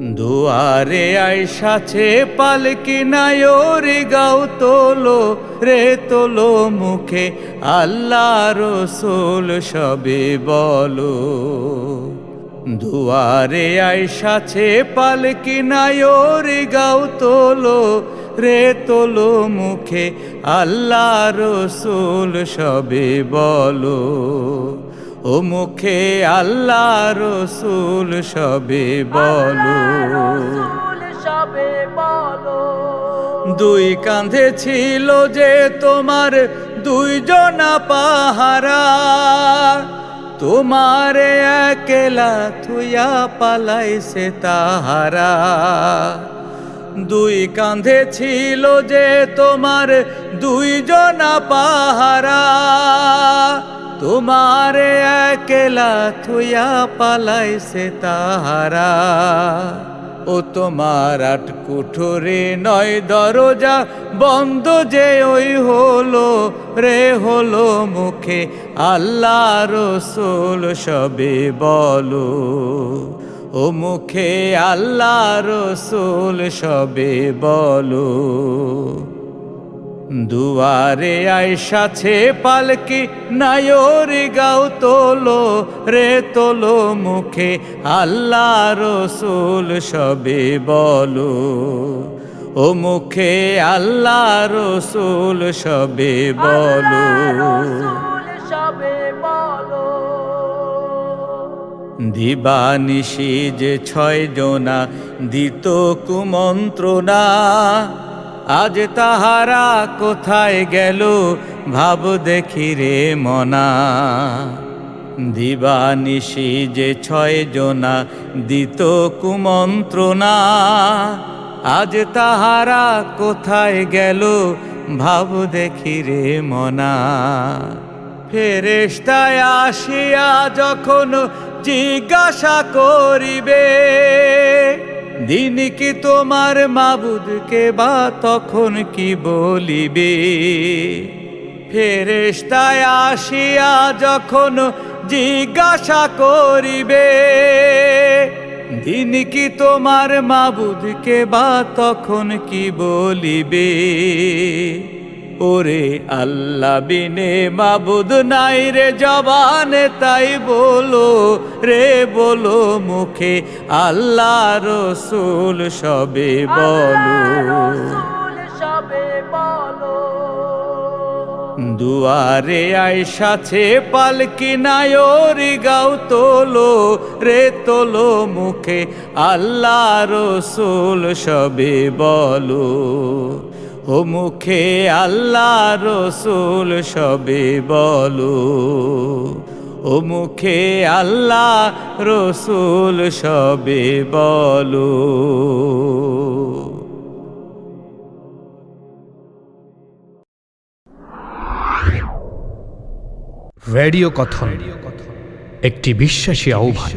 দুয়ারে আইসাছে পালকি নায়োরে গাও তোলো, রে তোলো মুখে আল্লাহ রসুল সবে বলো। দুয়ারে আইসাছে পালকি নায়োরে গাও তোলো, রে তোলো মুখে আল্লাহ রসুল সবে বলো। ও মুখে আল্লাহ রসুল সবে বলো। সবে বলো দুই কাঁধে ছিল যে তোমার দুইজনা পাহারা তোমার একলা থুয়া পালাইছে তাহারা। দুই কাঁধে ছিল যে তোমার দুইজনা পাহারা তোমার একলা থুয়া পালাইছে তাহারা। ও তোমার আট কুঠুরে নয় দরজা, বন্ধ যে ওই হলো, রে হলো মুখে আল্লাহ রসুল সবে বলো। ও মুখে আল্লাহ রসুল সবে বলো। দুয়ারে আইসাছে পালকি, নায়োরে গাও তোলো, রে তোলো মুখে, আল্লাহ রসুল সবে বলো। ও মুখে আল্লাহ রসুল সবে বলো। সবে বলো যে ছয় জনা, দিত কুমন্ত্রণা। আজ তাহারা কোথায় গেল ভাব দেখি রে মনা। দিবানিশি যে ছয় জনা, দিত কুমন্ত্রণা। আজ তাহারা কোথায় গেল ভাব দেখি রে মনা। ফেরেশতায় আসিয়া যখন জিজ্ঞাসা করিবে দিন কি তোমার মাবুদকে বা তখন কি বলিবে? ফেরেস্তায় আসিয়া যখন জিজ্ঞাসা করিবে, দিন কি তোমার মাবুদকে বা তখন কি বলিবে? ওরে আল্লাহ বিনে মাবুদ নাই রে জবানে, তাই বলো রে, বলো মুখে আল্লাহ রসুল সবে বলো। দুয়ারে আইসাছে পালকি নায়োরি গাও তোলো রে, তোলো মুখে আল্লাহ রসুল সবে বলো। ও মুখে আল্লাহ রসুল সবে বলো। ও মুখে আল্লাহ রসুল সবে বলো। রেডিও কথন, একটি বিশ্বাসী আহ্বান।